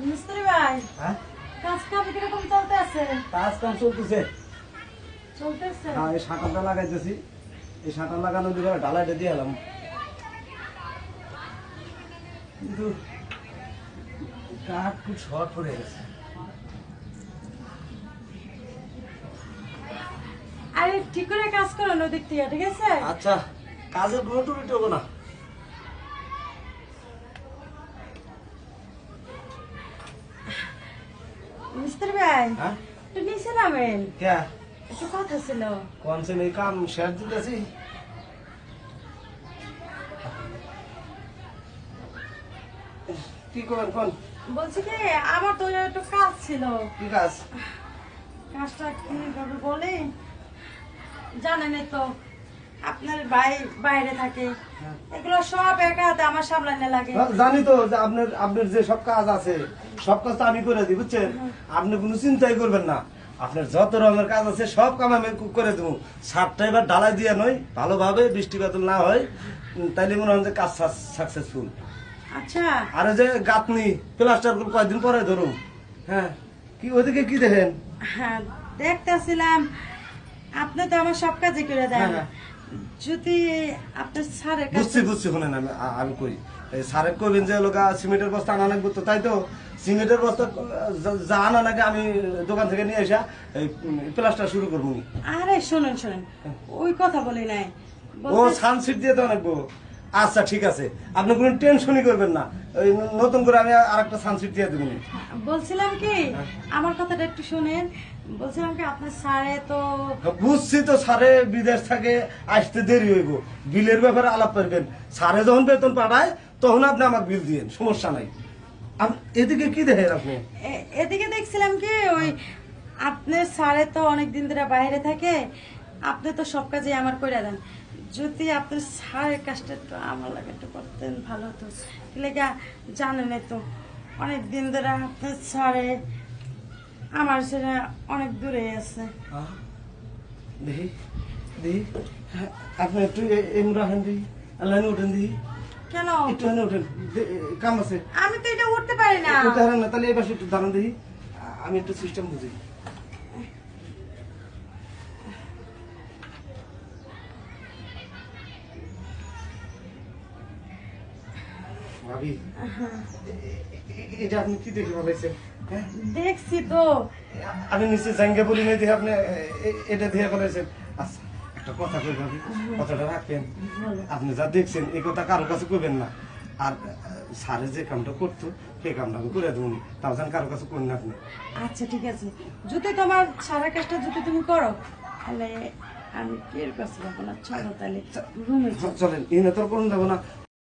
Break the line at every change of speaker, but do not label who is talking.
মিস্ত্রি ভাই
হ্যাঁ?
কাজ কাম কীরকম চলতে আছে?
কাজ কাম চলতেছে।
চলতেছে?
হ্যাঁ এই শাটারটা লাগাইতেছি। এই শাটার লাগানো দিলে ডালাইটা দিয়ে এলাম। কিন্তু কাঠ খুব শর্ট পড়ে গেছে।
আরে ঠিক করে কাজ করো ওদিক থেকে ঠিক আছে?
আচ্ছা কাজের কোনো টুটি হব না।
মিস্ত্রি ভাই
হ্যাঁ?
একটু নিচে নামেন।
কে?
একটু কথা ছিল।
কোন সে এই কাম শেষ দিতেছি? কি করবেন কোন?
বলছি কি আমার তো একটু কাজ ছিল।
কি কাজ?
কাজটা কীভাবে বলে তো আপনার ভাই বাইরে থাকে। এগুলো সব একা হাতে আমার সামলানো লাগে।
জানি তো যে আপনার আপনার যে সব কাজ আছে সব কাজ তো আমি করে দিই বুঝছেন? আপনি কোনো চিন্তাই করবেন না। আপনার যত রকমের কাজ আছে সব কাম আমি করে দেবো। সাতটা এবার ডালাই দিয়ে নই ভালোভাবে বৃষ্টি বাদল না হয় তাইলে মনে হয় যে কাজ সাকসেসফুল
আচ্ছা।
আর যে গাতনি প্লাস্টারগুলো কয়েকদিন পরে ধরুন হ্যাঁ কি ওদিকে কি দেখেন?
হ্যাঁ দেখতেছিলাম। আপনি তো আমার সব কাজই করে দেন।
হ্যাঁ, হ্যাঁ।
যদি আপনার স্যারের কাছে
বুঝছি বুঝছি শুনেন আমি আমি কই। স্যারে কইবেন যে লোক সিমেন্টের বস্তা আনা লাগবে তো তাই তো? সিমেন্টের বস্তা যা- আনা লাগে আমি দোকান থেকে নিয়ে এসা প্লাস্টার শুরু করব
আরে শুনুন শুনুন। ওই কথা বলি নাই।
ও সানসিট দিয়ে তো লাগবো। আচ্ছা ঠিক আছে। আপনি কোনো টেনশনই করবেন না। ওই নতুন করে আমি আর একটা সানসিট দিয়ে দেবো।
বলছিলাম কি আমার কথাটা একটু শুনেন। বলছিলাম কি আপনার স্যারে তো
বুঝছি তো সারে বিদেশ থেকে আসতে দেরি হইব। বিলের ব্যাপারে আলাপ করবেন। সারে যখন বেতন পাঠায় তখন আপনি আমাকে বিল দিয়েন সমস্যা নাই। এদিকে কি দেখেন আপনি?
এদিকে দেখছিলাম কি ওই আপনার স্যারে তো অনেক দিন ধরে বাইরে থাকে। আপনি তো সব কাজে আমার করে দেন। যদি আপনি স্যারের কাজটা একটু আমার লাগে একটু করতেন ভালো হতো। লেগা জানেন তো অনেক দিন ধরে আপনার সারে আমার সেটা অনেক দূরে আছে।
দেখি দেখি আপনি একটু এমন রাখেন দিই আল্লাহ উঠেন দিই
কেন?
একটু উঠেন কাম আছে।
আমি তো এটা উঠতে পারি না।
দাঁড়ান না তাহলে এই পাশে একটু দাঁড়ান দিই আমি একটু সিস্টেম বুঝি। ভাবি এটা আপনি কি দেখে বলেছেন? হ্যাঁ?
দেখছি তো।
আমি নিচে জাঙ্গে বলি নাই দেখে আপনি এটা দিয়ে বলেছেন। আচ্ছা একটা কথা কই ভাবি কথাটা রাখেন। আপনি যা দেখছেন এই কথা কারও কাছে কইবেন না। আর স্যারে যে কামটা করতো সেই কামটা আমি করে দেবো তাও যেন কারও কাছে করেন না আপনি।
আচ্ছা ঠিক আছে। যদি তোমার সারা কাজটা যদি তুমি করো। তাহলে আমি কে এর কাছে যাব না চলো তাহলে রুমে
চলেন। এনে তোর করুন যাব না।